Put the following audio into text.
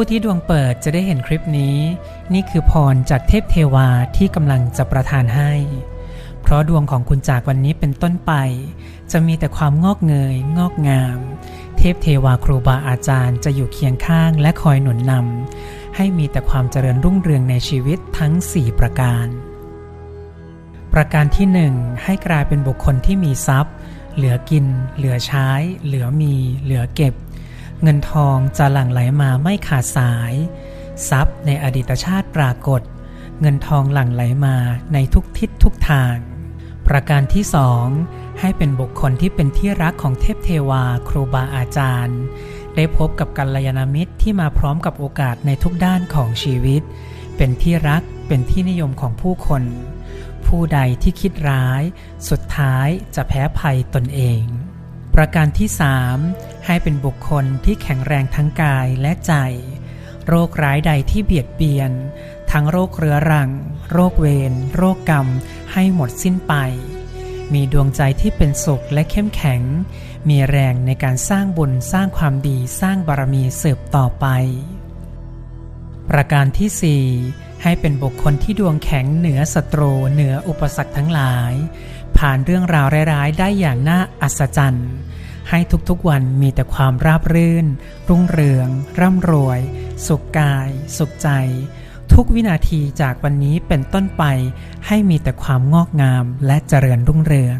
ผู้ที่ดวงเปิดจะได้เห็นคลิปนี้ นี่คือพรจากเทพเทวาที่กำลังจะประทานให้ เพราะดวงของคุณจากวันนี้เป็นต้นไป จะมีแต่ความงอกเงย งอกงาม เทพเทวาครูบาอาจารย์จะอยู่เคียงข้างและคอยหนุนนำให้มีแต่ความเจริญรุ่งเรืองในชีวิตทั้ง 4 ประการ ประการที่หนึ่งให้กลายเป็นบุคคลที่มีทรัพย์ เหลือกิน เหลือใช้ เหลือมี เหลือเก็บ เงินทองจะหลั่งไหลมาไม่ขาดสาย ทรัพย์ในอดีตชาติปรากฏ เงินทองหลั่งไหลมาในทุกทิศทุกทาง ประการที่สองให้เป็นบุคคลที่เป็นที่รักของเทพเทวาครูบาอาจารย์ ได้พบกับกัลยาณมิตรที่มาพร้อมกับโอกาสในทุกด้านของชีวิต เป็นที่รักเป็นที่นิยมของผู้คน ผู้ใดที่คิดร้าย สุดท้ายจะแพ้ภัยตนเอง ประการที่3ให้เป็นบุคคลที่แข็งแรงทั้งกายและใจ โรคร้ายใดที่เบียดเบียน ทั้งโรคเรื้อรัง โรคเวรโรคกรรม ให้หมดสิ้นไป มีดวงใจที่เป็นสุขและเข้มแข็ง มีแรงในการสร้างบุญสร้างความดีสร้างบารมีสืบต่อไป ประการที่4ให้เป็นบุคคลที่ดวงแข็งเหนือศัตรูเหนืออุปสรรคทั้งหลาย ผ่านเรื่องราวร้ายๆ ได้อย่างน่าอัศจรรย์ ให้ทุกๆวันมีแต่ความราบรื่น รุ่งเรือง ร่ำรวย สุขกาย สุขใจ ทุกวินาทีจากวันนี้เป็นต้นไป ให้มีแต่ความงอกงามและเจริญรุ่งเรือง